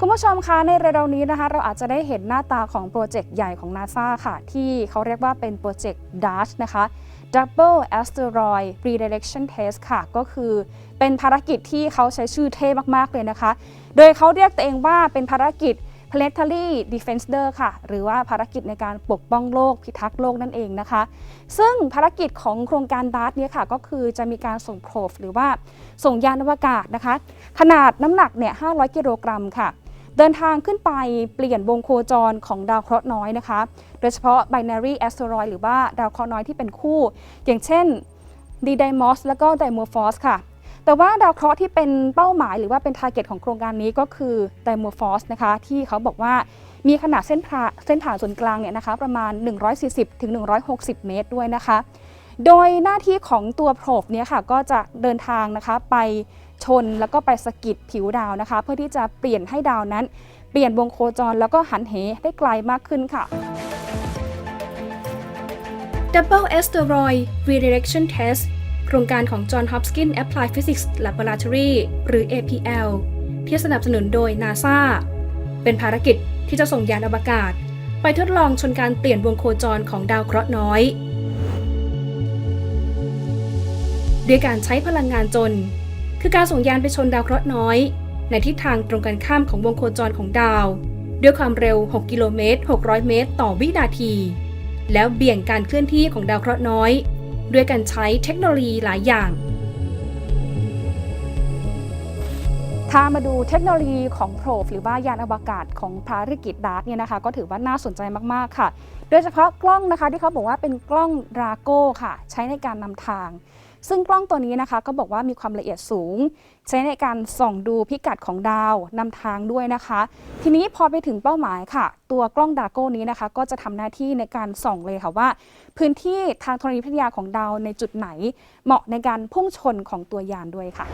คุณผู้ชมคะในเร็วๆนี้นะคะ เราอาจจะได้เห็นหน้าตาของโปรเจกต์ใหญ่ของ NASA ค่ะ ที่เขาเรียกว่าเป็นโปรเจกต์ DART นะคะ Double Asteroid Redirection Test ค่ะ ก็คือเป็นภารกิจที่เขาใช้ชื่อเท่มากๆเลยนะคะ โดยเขาเรียกตัวเองว่าเป็นภารกิจ Planetary Defender ค่ะ หรือว่าภารกิจในการปกป้องโลกพิทักษ์โลกนั่นเองนะคะ ซึ่งภารกิจของโครงการ DART เนี่ยค่ะ ก็คือจะมีการส่งโพรบหรือว่าส่งยานอวกาศนะคะ ขนาดน้ำหนักเนี่ย500 กิโลกรัมค่ะ เดินทางขึ้นไปเปลี่ยนวงโคจรของดาวเคราะห์น้อยนะคะ โดยเฉพาะ binary asteroid หรือว่าดาวเคราะห์น้อยที่เป็นคู่ อย่างเช่น d d y m o s แล้วก็ Dimorphos ค่ะ แต่ว่าดาวเคราะห์ที่เป็นเป้าหมายหรือว่าเป็น t a r g e t ของโครงการนี้ก็คือ Dimorphos นะคะ ที่เขาบอกว่ามีขนาดเส้นผ่าเส้นผ่าศูนย์กลางเนี่ยนะคะประมาณ 140ถึง160 เมตรด้วยนะคะ โดยหน้าที่ของตัวโพรบเนี่ยค่ะก็จะเดินทางนะคะไปชนแล้วก็ไปสะกิดผิวดาวนะคะ เพื่อที่จะเปลี่ยนให้ดาวนั้น เปลี่ยนวงโคจรแล้วก็หันเหได้ไกลมากขึ้นค่ะ Double Asteroid Redirection Test โครงการของ John Hopkins Applied Physics Laboratory หรือ APL ที่สนับสนุนโดย NASA เป็นภารกิจที่จะส่งยานอวกาศ ไปทดลองชนการเปลี่ยนวงโคจรของดาวเคราะห์น้อย ด้วยการใช้พลังงานจน คือการส่งยานไปชนดาวเคราะห์น้อย ในทิศทางตรงกันข้ามของวงโคจรของดาว ด้วยความเร็ว 6 กิโลเมตร 600 เมตร ต่อวินาที แล้วเบี่ยงการเคลื่อนที่ของดาวเคราะห์น้อย ด้วยการใช้เทคโนโลยีหลายอย่างถ้ามาดูเทคโนโลยีของโพรบหรือว่ายานอวกาศของภารกิจดาร์กเนี่ยนะคะ ก็ถือว่าน่าสนใจมาก ๆ ค่ะ โดยเฉพาะกล้องนะคะที่เขาบอกว่าเป็นกล้องดราโก้ค่ะ ใช้ในการนำทาง ซึ่งกล้องตัวนี้นะคะก็บอกว่ามีความละเอียดสูง ใช้ในการส่องดูพิกัดของดาวนำทางด้วยนะคะ ทีนี้พอไปถึงเป้าหมายค่ะ ตัวกล้องดาโก้นี้นะคะ ก็จะทำหน้าที่ในการส่องเลยค่ะว่า พื้นที่ทางธรณีวิทยาของดาวในจุดไหน เหมาะในการพุ่งชนของตัวยานด้วยค่ะ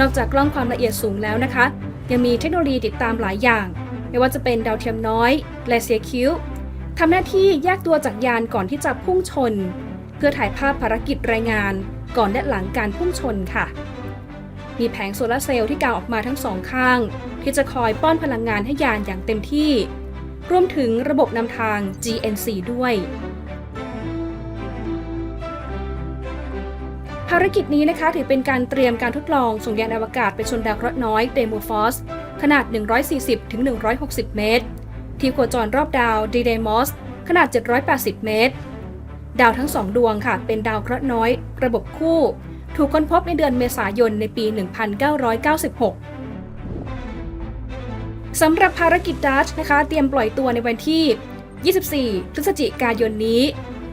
นอกจากกล้องความละเอียดสูงแล้วนะคะ ยังมีเทคโนโลยีติดตามหลายอย่าง ไม่ว่าจะเป็นดาวเทียมน้อยและเซียคิว ทำหน้าที่แยกตัวจากยานก่อนที่จะพุ่งชน เพื่อถ่ายภาพภารกิจรายงานก่อนและหลังการพุ่งชนค่ะ มีแผงโซลาร์เซลล์ที่กางออกมาทั้งสองข้าง ที่จะคอยป้อนพลังงานให้ยานอย่างเต็มที่ รวมถึงระบบนำทาง GNC ด้วย ภารกิจนี้นะคะถือเป็นการเตรียมการทดลองส่งยานอวกาศไปชนดาวเคราะห์น้อยเดโมฟอสขนาด 140-160 เมตร ที่โคจรรอบดาวดีเดมอสขนาด 780 เมตร ดาวทั้งสองดวงค่ะ เป็นดาวเคราะห์น้อย ระบบคู่ ถูกค้นพบในเดือนเมษายนในปี 1996 สำหรับภารกิจดัชนะคะ เตรียมปล่อยตัวในวันที่ 24 พฤศจิกายนนี้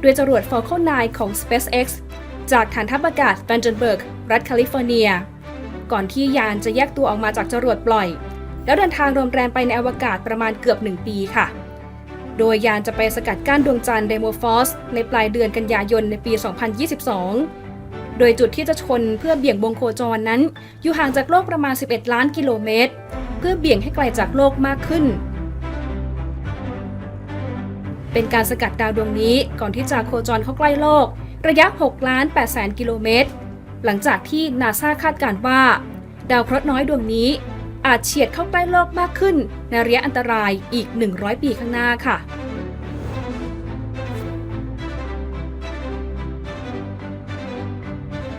ด้วยจรวด Falcon 9 ของ SpaceX จากฐานทัพอากาศ Vandenberg รัฐแคลิฟอร์เนีย ก่อนที่ยานจะแยกตัวออกมาจากจรวดปล่อย แล้วเดินทางรวมแรมไปในอวกาศประมาณเกือบ 1 ปีค่ะ โดยยานจะไปสกัดกั้นดวงจันทร์เดโมฟอสในปลายเดือนกันยายนในปี 2022 โดยจุดที่จะชนเพื่อเบี่ยงวงโคจรนั้น อยู่ห่างจากโลกประมาณ 11 ล้านกิโลเมตร เพื่อเบี่ยงให้ไกลจากโลกมากขึ้น เป็นการสกัดดาวดวงนี้ก่อนที่จะโคจรเข้าใกล้โลก ระยะ 6 ล้าน8แสนกิโลเมตร หลังจากที่นาซาคาดการณ์ว่า ดาวเคราะห์น้อยดวงนี้ อาจเฉียดเข้าใกล้โลกมากขึ้น ในระยะอันตรายอีก 100 ปีข้างหน้าค่ะ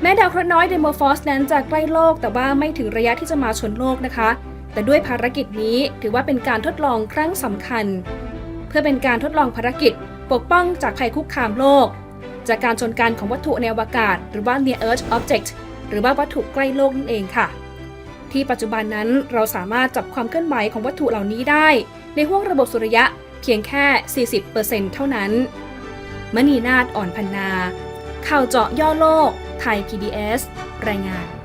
แม้ดาวเคราะห์น้อยเดโมฟอสนั้นจะใกล้โลกแต่ว่าไม่ถึงระยะที่จะมาชนโลกนะคะ แต่ด้วยภารกิจนี้ถือว่าเป็นการทดลองครั้งสำคัญ เพื่อเป็นการทดลองภารกิจ ปกป้องจากภัยคุกคามโลก จากการชนกันของวัตถุในอวกาศ หรือว่า near Earth object หรือว่าวัตถุใกล้โลกนั่นเองค่ะ ที่ปัจจุบันนั้นเราสามารถจับความเคลื่อนไหวของวัตถุเหล่านี้ได้ ในห้วงระบบสุริยะเพียงแค่ 40%เท่านั้น มณีนาฏอ่อนพันนา ข่าวเจาะย่อโลก ไทย PBS รายงาน